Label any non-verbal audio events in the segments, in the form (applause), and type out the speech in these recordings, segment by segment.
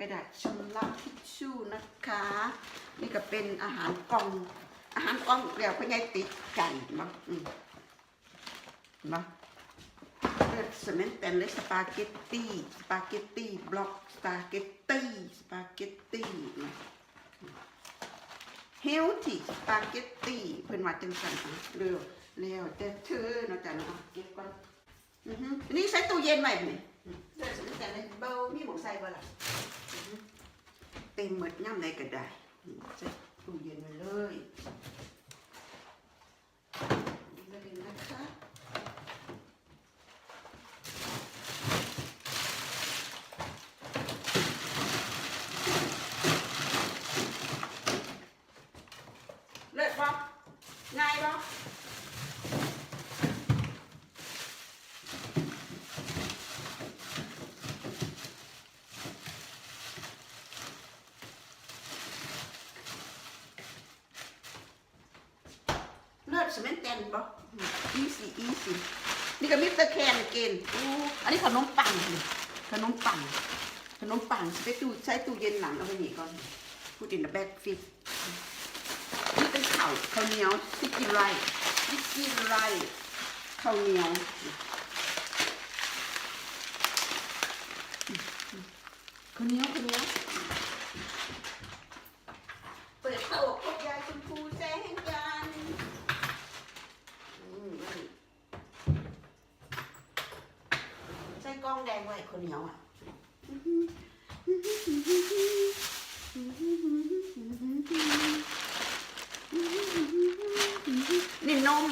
กระดาษชำระทิชชู่นะคะ นี่ก็เป็นอาหารกล่อง อาหารกล่องเดี๋ยวพ่อใหญ่ติดกันมาอืมมาเลือดสมัยแต่เลยสปาเกตตี้สปาเกตตี้บล็อกสปาเกตตี้สปาเกตตี้นะเฮลที่สปาเกตตี้เพิ่อนว่าจังซั่นเร็วเร็วแต่เธอเนาะจ้ะเนาะเก็บก่อนอือฮึอันนี้ใส่ตู้เย็นไว้บ่นี่อื มเด้อสิแต่ในเบามีหมองใส่บ่ล่ะอือฮึเต็มหมดย่ำใดก็ได้อืมใส่ตู้เย็นไว้เลยนี่เลยนะคะ เลิศบ่ง่ายบ่เลิศ สมัยเต้นบ่อีซี่อีซี่นี่ก็มิสเตอร์แคนเกนอู้อันนี้ขนมปังนี่ขนมปังขนมปังสิไปตู้ใช้ตู้เย็นหลังเอาไปนี่ก่อนพูด in the back fit นี่เป็นข้าวข้าวเหนียวซิกิไรซิกิไรข้าวเหนียวข้าวเหนียวข้าวเหนียวเปิดเข้าอกพบยายชมพูแสงจันทร์อืมนี่ใส่กล้องแดงไว้ข้าวเหนียวอะ นี่นม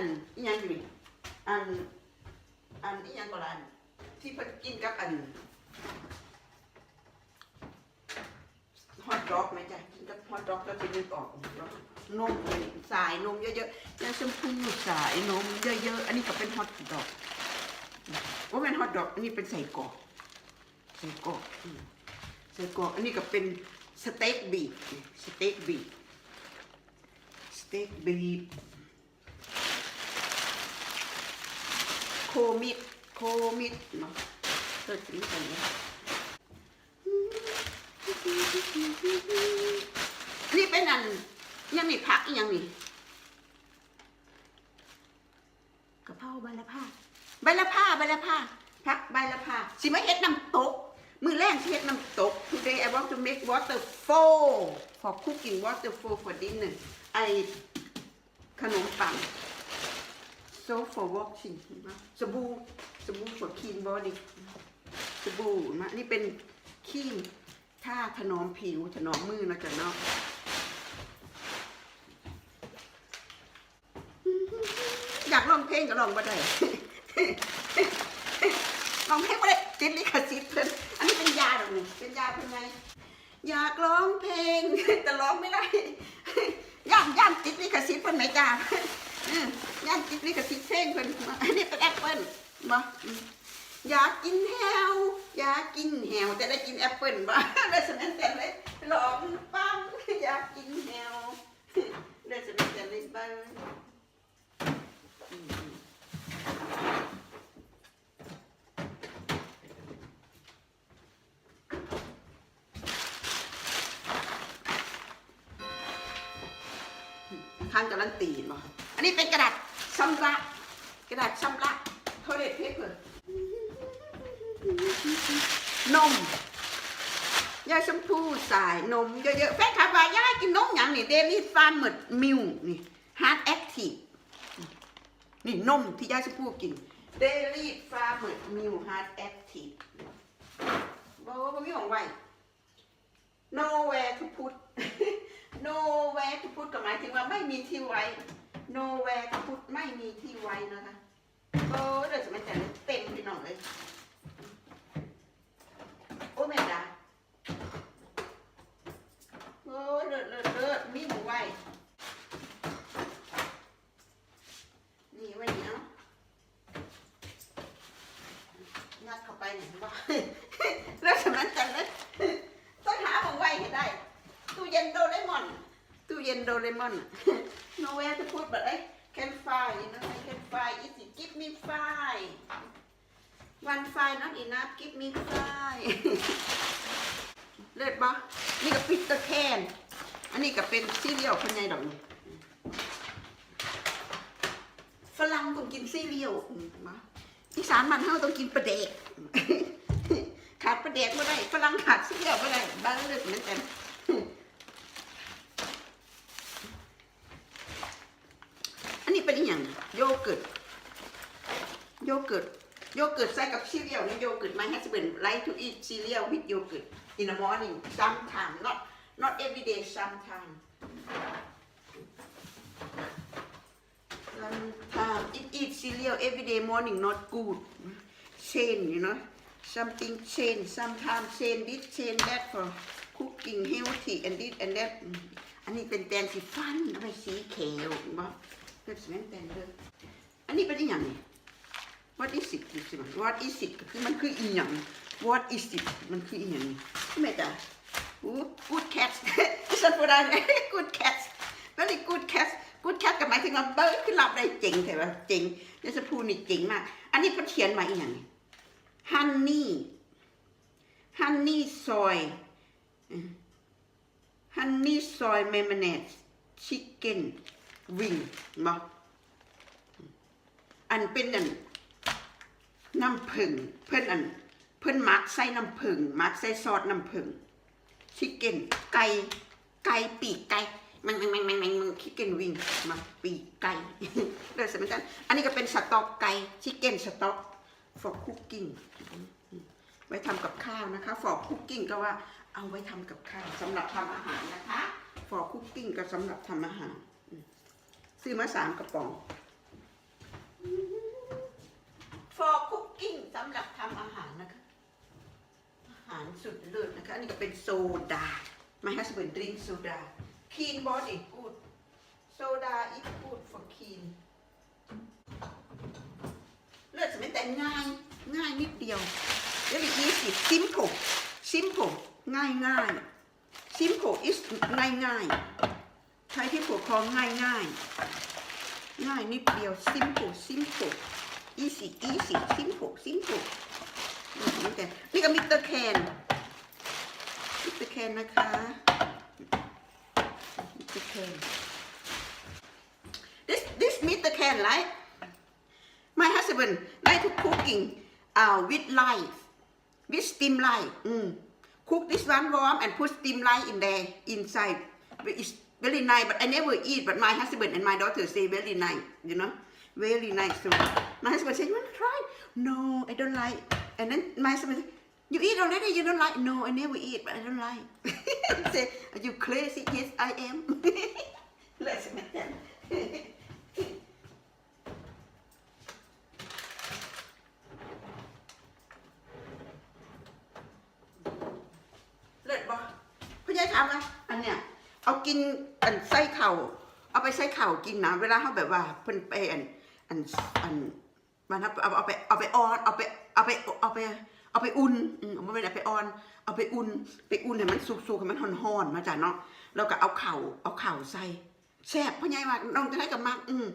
อันอีหยังอยู่นี่อัน อันอีหยังก็ละอันที่เพิ่นกินกับอันฮอทดอกไหมจ๊ะกินกับฮอทดอกแล้วเป็นนึกออกนมสายนมเยอะๆยาชมพูสายนมเยอะๆอันนี้ก็เป็นฮอทดอกว่าเป็นฮอทดอกอันนี้เป็นใส่กรอกใส่กรอกใส่กรอกอันนี้ก็เป็นสเต็กบีสเต็กบีสเต็กบี โคมิดโคมิดเนาะเกิดสิ่งอะไรเนี่ยนี่เป็นอันยังมีผักอีกยังนี่กะเพราใบละผ้าใบละผ้าใบละผ้าผักใบละผ้าสิมาเฮ็ดน้ำตกมือแรกสิเฮ็ดน้ำตก today I want to make waterfall for cooking waterfall for dinner ไอขนมปัง so for washing เห็นปะสบู่สบู่ for clean body สบู่มานี่เป็นครีมท่าถนอมผิวถนอมมือนะจ๊ะเนาะอยากร้องเพลงก็ร้องบ่ได้ร้องเพลงบ่ได้ติดลิขสิทธิ์เพิ่นอันนี้เป็นยาหรอกนี่เป็นยาเพิ่นไงอยากร้องเพลงแต่ร้องไม่ได้ย่านย่านติดลิขสิทธิ์เพิ่นไหมจ้า ย่านติดลิขสิทธิ์เพลงเพิ่นอันนี้เป็นแอปเปิ้ลบ่อืมอยากกินแฮวอยากกินแฮวแต่ได้กินแอปเปิ้ลบ่ได้สนั้นแต่เลยร้องปังอยากกินแฮวได้สนั้นแต่เลยบ้างข้างการันตีบ่อันนี้เป็นกระดาษ ชำระกระดาษชำระโทเลตเพเปอร์นมยาชมพูสายนมเยอะๆแฟนคลับว่ายายกินนมอย่างนี่เดลี่ฟาร์มดมิลนี่ฮาร์ดแอคทีฟนี่นมที่ยายชมพูกินเดลี่ฟาร์มดมิลฮาร์ดแอคทีฟบ่บ่มีของไว้ nowhere to put nowhere to put ก็หมายถึงว่าไม่มีที่ไว้ โนแวร์พุดไม่มีที่ไว้นะคะก็เดี๋ยวจะไม่แต่งเต็มไปหน่อยเลยโอ้แม่ดาโอ้เลิศเลิศเลิศมีหมูไว้นี่ไว้นี่เนาะงัดเข้าไปหนึ่งบ้าแล้วสมันกันเลยต้องหาของไว้ให้ได้ตู้เย็นโดเรมอนตู้เย็นโดเรมอน Doraemon. Nowhere to put, but I can find. You know, I can find. Easy. Give me five. One five not enough. Give me five. เลิศปะนี่ก็ปิดตะแคนอันนี้ก็เป็นซีเรียลคนใหญ่ดอกนี่ฝรั่งต้องกินซีเรียลมมาอีสานมันเฮาต้องกินปลาเด็กขาดปลาเด็กไม่ได้ฝรั่งขาดซีเรียลไม่ได้บ้านเลิศเหมือนกัน อันนี้เป็นอหย่าง โยเกิร์ต โยเกิร์ต โยเกิร์ตใส่กับซีเรียลนี่โยเกิร์ต my husband like to eat cereal with yogurt in the morning sometime not not every day sometime sometime it eat cereal every day morning not good change you know something change sometimes change this change that for cooking healthy and this and that อันนี้เป็นแตงสีฟันเอาไปสีเขียวบ่เพื่อสมัยแตงเลยอันนี้เป็นอีหย่างนี้ what is it ดูสิมัน what is it คือมันคืออีหยัง what is it มันคืออีหยังแม่จ๋า Ooh, good cat ฉันพูดได้ไหม good cat very good cat good cat ก็หมายถึงว่าเบิร์ดขึ้นหลับได้เจ๋งแต่ว่าเจ๋งเดี๋ยวจะพูดนี่เจ๋งมาก อันนี้เขาเขียนมาอีหยังนี่ honey honey soy honey soy mayonnaise chicken wing มาอันเป็นอันน้ำผึ้งเพื่อนอัน เพื่อนมักใส่น้ำผึ้งมักใส่ซอสน้ำผึ้งชิคเก้นไก่ไก่ปีกไก่มันมันมันมันมันมันชิคเก้นวิ่งมาปีกไก่เลยสมัยกันอันนี้ก็เป็นสต๊อกไก่ชิคเก้นสต๊อก for cooking ไว้ทำกับข้าวนะคะ for cooking ก็ว่าเอาไว้ทำกับข้าวสำหรับทำอาหารนะคะ for cooking ก็สำหรับทำอาหาร ซื้อมาสามกระป๋อง for cooking สำหรับทำอาหารนะคะ อาหารสุดเลิศนะคะ อันนี้ก็เป็นโซดา My husband drink soda clean body good soda is good for clean เลือดสมัยแต่ง่ายง่ายนิดเดียว very easy simple simple ง่ายง่าย simple is ง่ายง่าย ใช้ที่ผูกคอง่ายง่ายง่ายนิดเดียว simple simple easy easy simple simple นี่แต่นี่ก็มิสเตอร์แคนมิสเตอร์แคนนะคะมิสเตอร์แคน this this Mr. Can right my husband like to cooking uh, with light with steam light mm. cook this one warm and put steam light in there inside it's very nice but I never eat but my husband and my daughter say very nice you know very nice so my husband said you want to try no I don't like and then my husband said you eat already you don't like no I never eat but I don't like (laughs) say are you crazy yes I am (laughs) let's (laughs) make that เลิศบ่พ่อใหญ่ถามว่าอันเนี้ย เอากินอันไส้เข่า เอาไปไส้เข่ากินนะเวลาเขาแบบว่าเพิ่นไปอันอันอันมันเอาเอาเอาไปเอาไปออนเอาไปเอาไปเอาไปเอาไปอุ่นอืมไม่เป็นอาไปออน เอาไปอุ่น ไปอุ่นให้มันสุกๆให้มันห่อนๆมาจ้ะเนาะแล้วก็เอาเข่าเอาเข่าใส่แซ่บพ่อใหญ่ว่าน้องจะได้กับมักอืม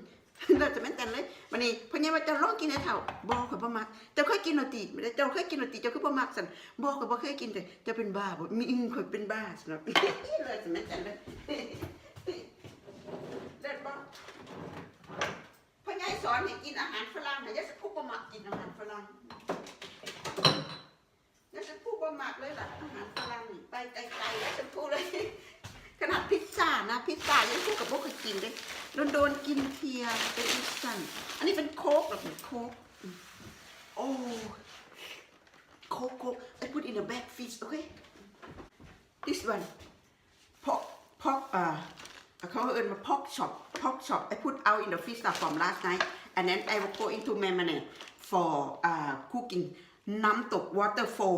เราจะแม่นแต่นเลยวันนี้พ่อใหญ่ว่าเจะลองกินให้เท่าบ่ข่อยบ่มักเจ้าเคยกินโรตีเจ้าเคยกินโรตีเจ้าคือบ่มักสั่นบ่ก็บ่เคยกินแต่เจ้าเป็นบ้าบ่มีอึ้งข่อยเป็นบ้าสำหรับเลยจะแม่นแต่นเลยเด็ดบ่พ่อใหญ่สอนให้กินอาหารฝรั่งแต่ยายสักผู้บ่มักกินอาหารฝรั่งยายสักผู้บ่มักเลยล่ะอาหารฝรั่งนี่ไปไกลๆยายสักผู้เลยขนาดพิซซ่ นะพิซซ่ายังพูดกับพวกเคยกินเลยโดนๆกินเทียเป็นอิสันอันนี้เป็นโค้กแบบเป็นโค้กโอ้โค้กโค้ก I put in a bag fish okay this one pork pork อ่าเขาเอิ้นมา pork chop pork chop I put out in the freezer from last night and then I will go into marinade for uh, cooking น้ำตก waterfall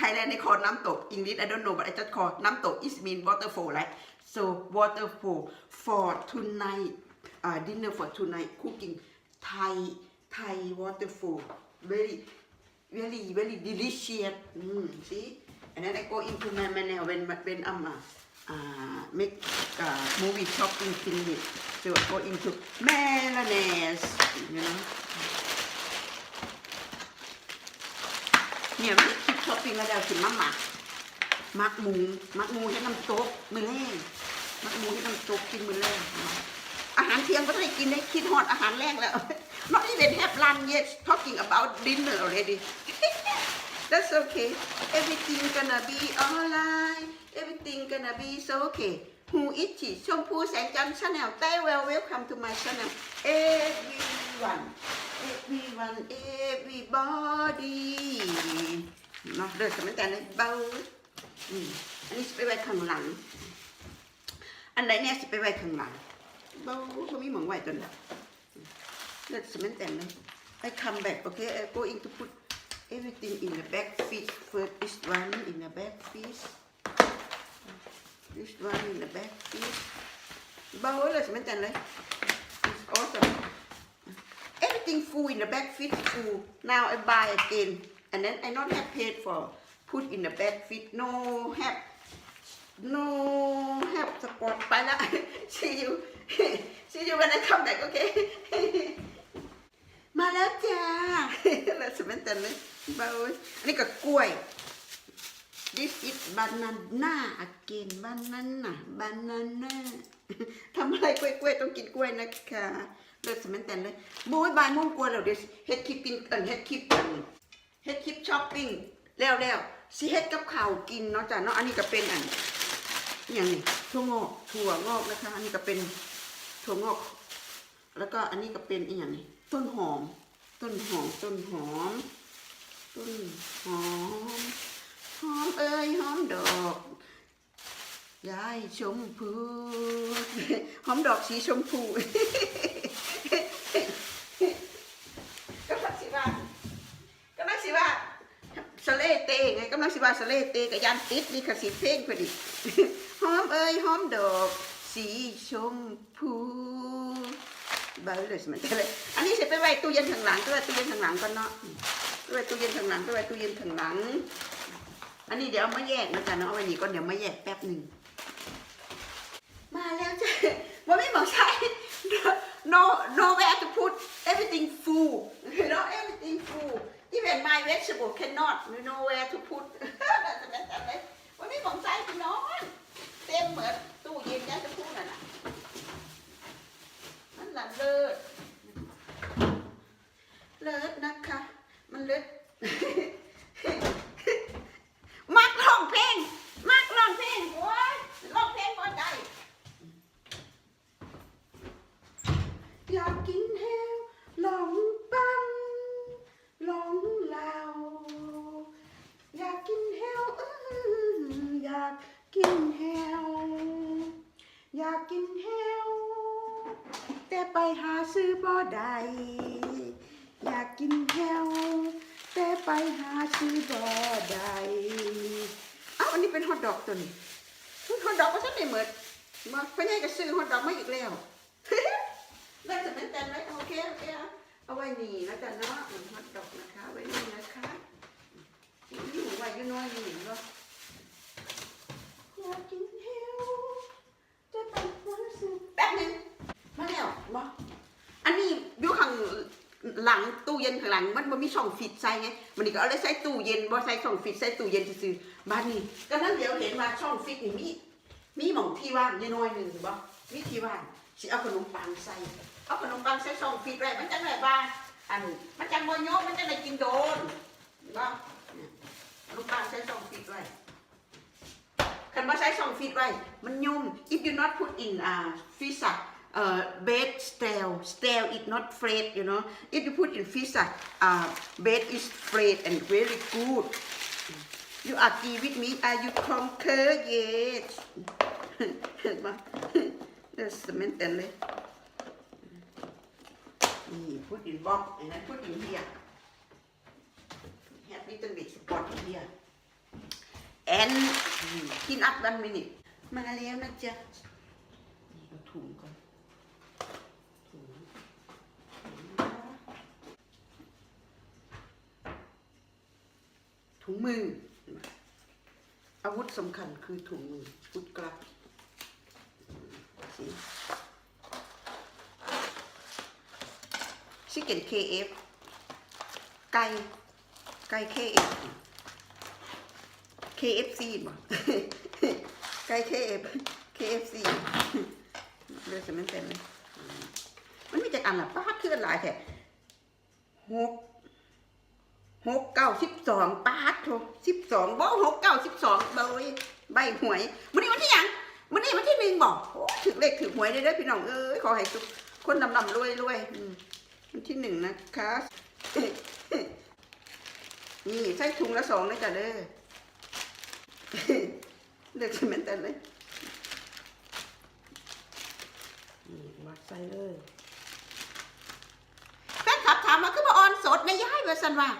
Thailand they call น้ำตก English I don't know but I just call น้ำตก is mean waterfall right so waterfall for tonight uh, dinner for tonight cooking Thai Thai waterfall very very very delicious mm, see and then I go into my marinade when when I'm uh, uh, make uh, movie shopping thing to go into Milanese you know เนี่ยไม่คิดช้อปปิ้งแล้วเดี๋ยวถึงมาหมักห มักหมูมักหมูให้น้ำโต๊กมือแรงหมักหมูให้น้ำโต๊กกินมือแรงอาหารเที่ยงก็ได้กินได้คิดฮอดอาหารแรกแล้ว not even have lunch yet talking about dinner already that's okay everything gonna be alright everything gonna be so okay who is she ชมพูแสงจันทร์ channel ไต้ well welcome to my channel everyone everyone everybody เนาะเดินสมัยแต่ในเบา อืมอันนี้จะไปไว้ข้างหลัง อันไหนเนี่ยจะไปไว้ข้างหลังเบาเขามีหมองไว้ตัวนี้เดินสมัยแต่เลย I come back okay I going to put everything in the back fish first this one in the back fish this one in the back fish เบาเลยสมัยแต่เลย it's awesome everything full in the back fit full now I buy again and then I not have paid for Put in the back fit no have no have support ไปละ see you see you when I come back okay มาแล้วจ้าแล้วสมัยแต่เลยเบาอันนี้ก็กล้วย this is banana again banana banana ทำอะไรกล้วยๆต้องกินกล้วยนะคะเลิกสมันแต่เลยบู๊ยบายม่วงกลัวแล้วเดี๋ยวเฮ็ดคลิปกินเอินเฮ็ดคลิปกันเฮ็ดคลิปช้อปปิ้งแล้วแล้ว สิเฮ็ดกับข้าวกินเนาะจ้ะเนาะอันนี้ก็เป็นอันอย่างนี้ถั่วงอกถั่วงอกนะคะ อันนี้ก็เป็นถั่วงอก แล้วก็อันนี้ก็เป็นอีกอย่างนี้ต้นหอม ต้นหอมต้นหอม ต้นหอมหอมเอ้ยหอมดอกยายชมพูหอมดอกสีชมพู ก็ลังสิว่าก็ลังสิว่าสะ เลเตไงก็ลังสิว่าสะเลเตกับยานติดนี่ค่ะสีเพลงพอดีหอมเอ้ยหอมดอก สีชมพูเบาเลยสมัยเลยอันนี้เสร็จไปไว้ตู้เย็นข้างหลังก็ไว้ตู้เย็นข้างหลังก่อนเนาะไปไว้ตู้เย็นข้างหลังก็ไว้ตู้เย็นข้างหลัง อันนี้เดี๋ยวเอามาแยกนะจ๊ะเนาะเอาไว้นี่ก่อนเดี๋ยวมาแยกแป๊บหนึ่งมาแล้วจ้ะว่าไม่บอกใช่ no nowhere to put everything full you know everything full even my vegetable cannot you know where to put นั่นจะเป็นอะไรว่าไม่บอกใช่พี่น้องเต็มเหมือนตู้เย็นยาจะพูดน่ะนะนั่นแหละเลิศเลิศนะคะ มันเลิศ มักร้องเพลง มักร้องเพลงโอ้ยร้องเพลงบ่ได้ อยากกินแฮวหลงปังหลงเหลาอยากกินแฮวอื้ออยากกินแฮวอยากกินแฮวแต่ไปหาซื้อบ่ได้อยากกินแฮวแต่ไปหาซื้อบ่ได้เอ้าอันนี้เป็นฮอท ดอกตัวนี้ฮอทดอกก็ฉันได้เหมือนมาพ่อใหญ่ก็ซื้อฮอทดอกมาอีกแล้วน่าจะเป็นแต่ไว้โอเคโอเคเอาไว้นี่แล้วกันเนาะอืมฮอตดอกนะคะไว้นี่นะคะอยู่ไว้อยูน้อยนี่เนาะอยากกินเฮลจะไปวันสุดแป๊บนึงมาแล้วมาอันนี้อยู่ข้าง หลังตู้เย็นข้างหลังมันบ่มีช่องฟิตใส่ไงมันนี่ก็เอาเลยใส่ตู้เย็นบ่ใส่ช่องฟิตใส่ตู้เย็นซื่อๆบ้านนี้ก็นั้นเดี๋ยวเห็นว่าช่องฟิตนี่มีมีหม่องที่ว่างน้อยหนึ่งบ่มีที่ว่างสิเอาขนมปังใส่เอาขนมปังใส่ซองฟีดไว้มันจังไดว่าอันมันจังบ่โยมมันจังได้กินโดนห็นบ่เนี่ยขนมปังใส่ซองฟีดไว้คันบ่ใส่ซองฟีดไว้มันยุ่ม if you not put in uh freezer uh bed stale stale is not fresh you know if you put in freezer uh bed is fresh and very good you agree with me are you concur yes (laughs) เห็นบ่ That's the mental. Mm, put in box and then put in here. Have little bit spot in here. And mm, clean up one minute. มาแล้วนะจ๊ะ ถุงมือ อาวุธสำคัญคือถุงมือพุดกลับชิคเก้น KF ไก่ไก่ KF KFC บ่ไก่ KF KFC เลือดจะไม่เป็นเลยมันมีจากอันละป้าดขึ้นหลายแท้หก หกเก้าสิบสองป้าดโถสิบสองบ่หกเก้าสิบสองเบยใบหวยวันนี้วันที่ยังวันนี้วันที่หนึ่งบอกโอ้ถึงเลขถึงหวยได้เด้อพี่น้องเอ้ยขอให้ทุกคนดำดำรวยรวยวันที่หนึ่งนะคะนี่ใส่ถุงละสองเลยจ้ะเด้อเลือกซีเมนต์แต่เลยนี่วัดใส่เลยแฟนคลับถามมาคือมาออนสดในย้ายเวอร์ซันว่า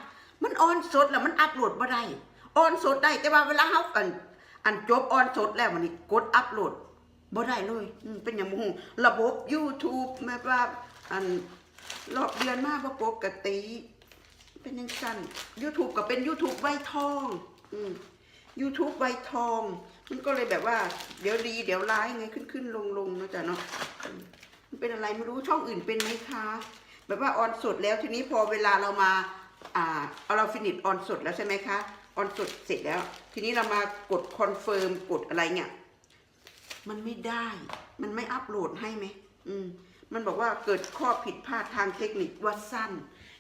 มันออนสดแล้วมันอัพโหลดบ่ได้ออนสดได้ แต่ว่าเวลาเฮาอัน อันจบออนสดแล้วมันนี่กดอัพโหลดบ่ได้เลยเป็นอย่างมูระบบ YouTube แบบว่า อันรอบเดือนมาบ่ปกติ เป็นยังสั้น YouTube ก็เป็น YouTube ไวทอง อืม YouTube ไวทอง มันก็เลยแบบว่า เดี๋ยวดีเดี๋ยวร้ายไงขึ้นขึ้นลงลงนะจ๊ะเนาะมันเป็นอะไรไม่รู้ช่องอื่นเป็นไหมคะ แบบว่าออนสดแล้วทีนี้พอเวลาเรามา อ่าเอาเราฟินิชออนสุดแล้วใช่ไหมคะออนสดเสร็จแล้ว ทีนี้เรามากดคอนเฟิร์มกดอะไรเนี่ยมันไม่ได้ มันไม่อัปโหลดให้ไหมอืม มันบอกว่าเกิดข้อผิดพลาดทางเทคนิคว่าสั้น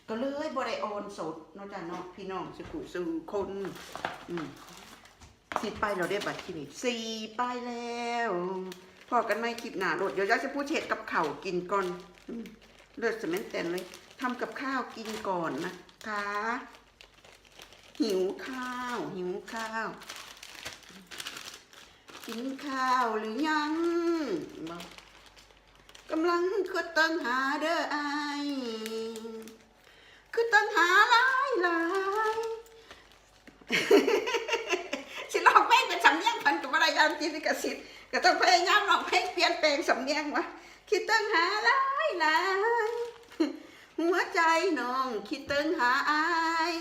ก็เลยบริออนสดนอกจากน้องพี่น้องสุขุสูคน อืมสิไปเราได้บัตรที่นี่สี่ไปแล้วพอกันไม่คลิปหนาโหลดเดี๋ยวยาจะพูดเช็ดกับเข่ากินก่อนอเลือดสเมนแตนเลยทำกับข้าวกินก่อนนะ คะ หิวข้าว หิวข้าว กินข้าวหรือยังบอกกำลังคือตั้งหาเด้อไอคือตั้งหาหลายหลายสิลองเพลงเป็นสำเนียงพันกับอะไรยามจิตกสิทธิ์ก็ต้องพยายามลองเพลงเปลี่ยนแปลงสำเนียงวะคิดตั้งหาหลายหลาย หัวใจน้องคิดตั้งหาอาย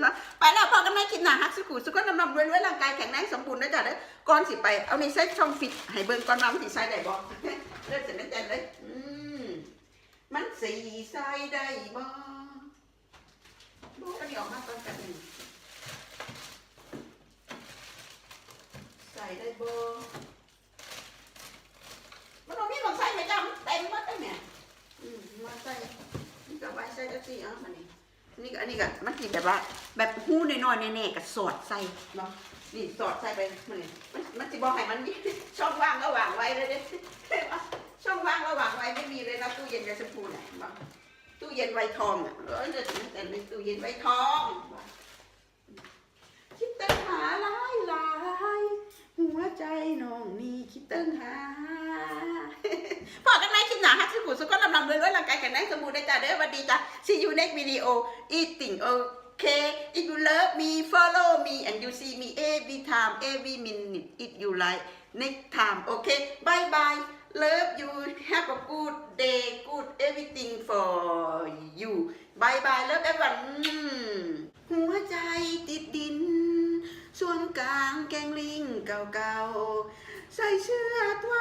ไหมไปแล้วพอกันไหมคิดหนาฮักสุขุสุขนำนำรวยรวยร่างกายแข็งแรงสมบูรณ์นะจ๊ะเด้อก่อนสิไปเอาในเซ็ตช่องฟิตให้เบิ่งก่อนน้ำสิใส่ได้บ่เลือดเสร็จแล้วแต่เลยอืมมันสีใส่ได้บ่ดูกันออกมาตอนกันหนึ่งใส่ได้บ่มันเอามีดมาใส่ไหมจ๊ะมันเต็มหมดเลยเนี่ยอืม ใส่นี่ก็ไว้ใส่ก็สิอะมันนี่นี่ก็อันนี้ก็มันสิแบบว่า แบบหู้น้อยๆแน่ๆก็สอดใส่เนาะนี่สอดใส่ไปมันนี่มันมันสิบอกให้มันมีช่องว่างระหว่างไว้เลยเด้ช่องว่างระหว่างไว้ไม่มีเลยนะตู้เย็นกับชมพูเนี่ยบอกตู้เย็นไวทองอะเออเดี๋ยวจะแต่ในตู้เย็นไวทองบอกคิดตั้งหาหลายหลายหัวใจน้องนี่คิดตั้งหา พอกันไหมคลิปหนาฮักสุขุสุขก็ลำลำเลยร่างกายแข็งแรงสมบูรณ์ได้ จ้าเด้อสวัสดีจ้า see you next video eating okay if you love me follow me and you see me every time every minute if you like next time okay bye bye love you have a good day good everything for you bye bye love everyone หัวใจติดดินส่วนกลางแกงลิงเก่าๆใส่เสื้อตัว